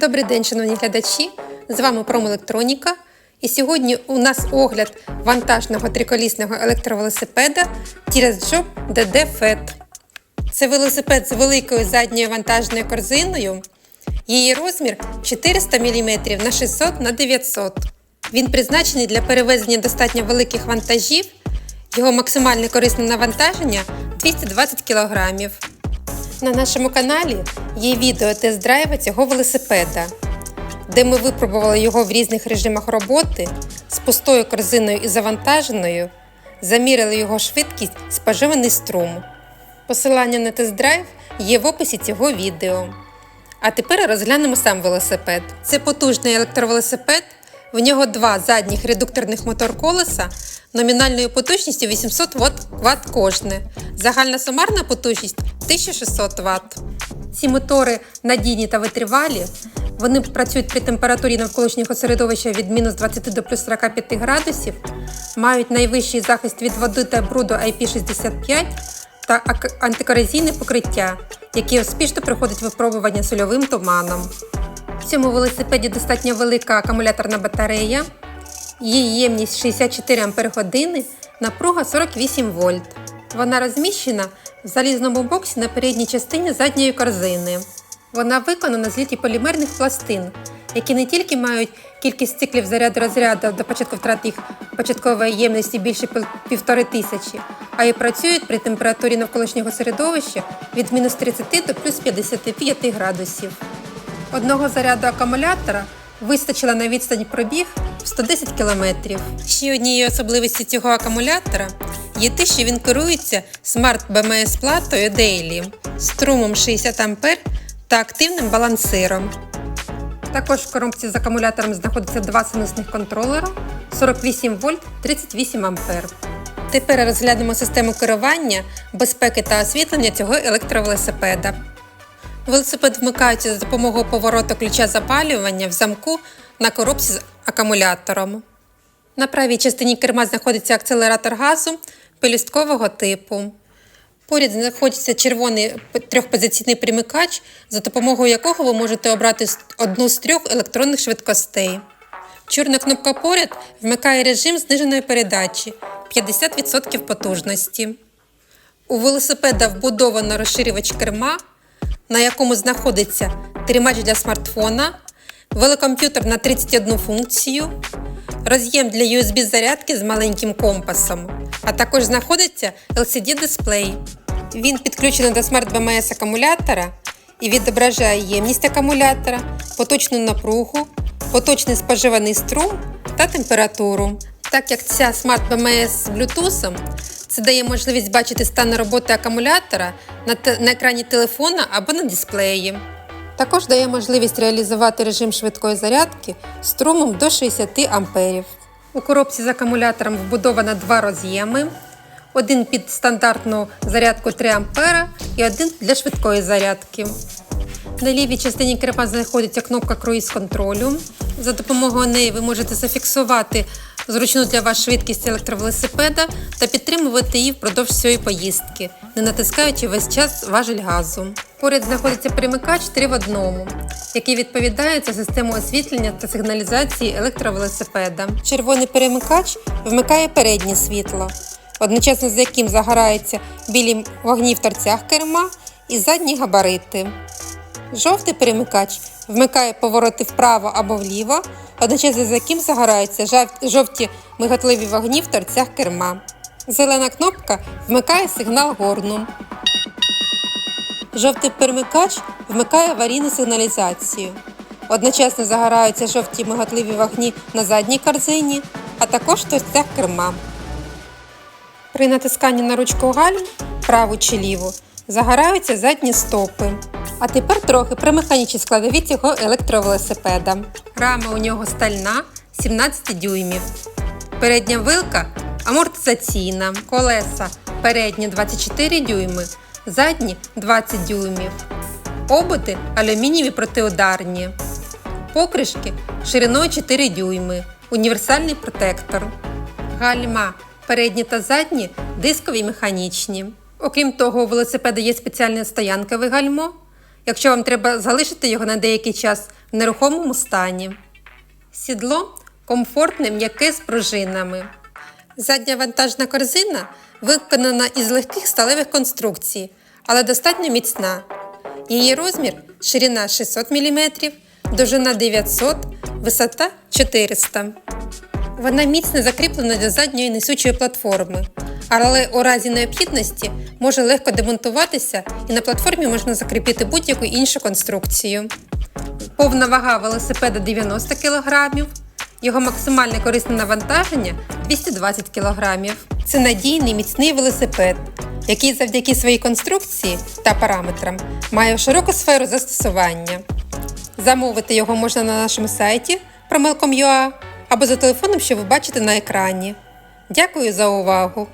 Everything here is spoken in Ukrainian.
Добрий день, шановні глядачі! З вами Промелектроніка. І сьогодні у нас огляд вантажного триколісного електровелосипеда Job DD FET. Це велосипед з великою задньою вантажною корзиною. Її розмір 400 мм на 600 на 900 Він призначений для перевезення достатньо великих вантажів. Його максимальне корисне навантаження 220 кг. На нашому каналі є відео тест-драйва цього велосипеда, де ми випробували його в різних режимах роботи з пустою корзиною і завантаженою, заміряли його швидкість, споживаний струм. Посилання на тест-драйв є в описі цього відео. А тепер розглянемо сам велосипед. Це потужний електровелосипед. В нього два задніх редукторних мотор-колеса номінальною потужністю 800 Вт кожне. Загальна сумарна потужність 1600 Вт. Ці мотори надійні та витривалі. Вони працюють при температурі навколишнього середовища від мінус 20 до плюс 45 градусів, мають найвищий захист від води та бруду IP65 та антикорозійне покриття, яке успішно проходить випробування сольовим туманом. В цьому велосипеді достатньо велика акумуляторна батарея. Її ємність 64 Ах, напруга 48 вольт. Вона розміщена в залізному боксі на передній частині задньої корзини. Вона виконана з літі полімерних пластин, які не тільки мають кількість циклів заряду розряду до початку втрат їх початкової ємності більше пів- півтори тисячі, а й працюють при температурі навколишнього середовища від мінус 30 до плюс 55 градусів. Одного заряду акумулятора вистачило на відстань пробіг в 110 км. Ще однією особливістю цього акумулятора є те, що він керується смарт BMS платою Daily, струмом 60 А та активним балансиром. Також в коробці з акумулятором знаходиться два синусних контролера 48 вольт 38 ампер. Тепер розглянемо систему керування, безпеки та освітлення цього електровелосипеда. Велосипед вмикається за допомогою повороту ключа запалювання в замку на коробці з акумулятором. На правій частині керма знаходиться акселератор газу пелюсткового типу. Поряд знаходиться червоний трьохпозиційний примикач, за допомогою якого ви можете обрати одну з трьох електронних швидкостей. Чорна кнопка поряд вмикає режим зниженої передачі 50% потужності. У велосипеда вбудовано розширювач керма, на якому знаходиться тримач для смартфона, велокомп'ютер на 31 функцію, роз'єм для USB зарядки з маленьким компасом, а також знаходиться LCD-дисплей. Він підключений до Smart BMS акумулятора і відображає ємність акумулятора, поточну напругу, поточний споживаний струм та температуру. Так як ця Smart BMS з Bluetooth, це дає можливість бачити стан роботи акумулятора на, на екрані телефона або на дисплеї. Також дає можливість реалізувати режим швидкої зарядки струмом до 60 амперів. У коробці з акумулятором вбудовано два роз'єми. Один під стандартну зарядку 3 ампера і один для швидкої зарядки. На лівій частині керма знаходиться кнопка круїз контролю. За допомогою неї ви можете зафіксувати зручну для вас швидкість електровелосипеда та підтримувати її впродовж всієї поїздки, не натискаючи весь час важель газу. Поряд знаходиться перемикач 3 в одному, який відповідає за систему освітлення та сигналізації електровелосипеда. Червоний перемикач вмикає переднє світло, одночасно з яким загораються білі вогні в торцях керма і задні габарити. Жовтий перемикач вмикає повороти вправо або вліво, одночасно з яким загораються жовті миготливі вогні в торцях керма. Зелена кнопка вмикає сигнал горну. Жовтий перемикач вмикає аварійну сигналізацію. Одночасно загораються жовті миготливі вогні на задній корзині, а також в торцях керма. При натисканні на ручку гальм, праву чи ліву, загораються задні стопи. А тепер трохи про механічні складові цього електровелосипеда. Рама у нього стальна 17 дюймів. Передня вилка амортизаційна. Колеса передні 24 дюйми, задні 20 дюймів. Оботи алюмінієві протиударні. Покришки шириною 4 дюйми. Універсальний протектор. Гальма передні та задні дискові механічні. Окрім того, у велосипеда є спеціальне стоянкове гальмо. Якщо вам треба залишити його на деякий час в нерухомому стані. Сідло комфортне, м'яке з пружинами. Задня вантажна корзина виконана із легких сталевих конструкцій, але достатньо міцна. Її розмір ширина 600 мм, довжина 900 висота 400 Вона міцно закріплена до задньої несучої платформи, але у разі необхідності може легко демонтуватися і на платформі можна закріпити будь-яку іншу конструкцію. Повна вага велосипеда 90 кг, його максимальне корисне навантаження 220 кг. Це надійний міцний велосипед, який завдяки своїй конструкції та параметрам має широку сферу застосування. Замовити його можна на нашому сайті promel.com.ua або за телефоном, що ви бачите на екрані. Дякую за увагу!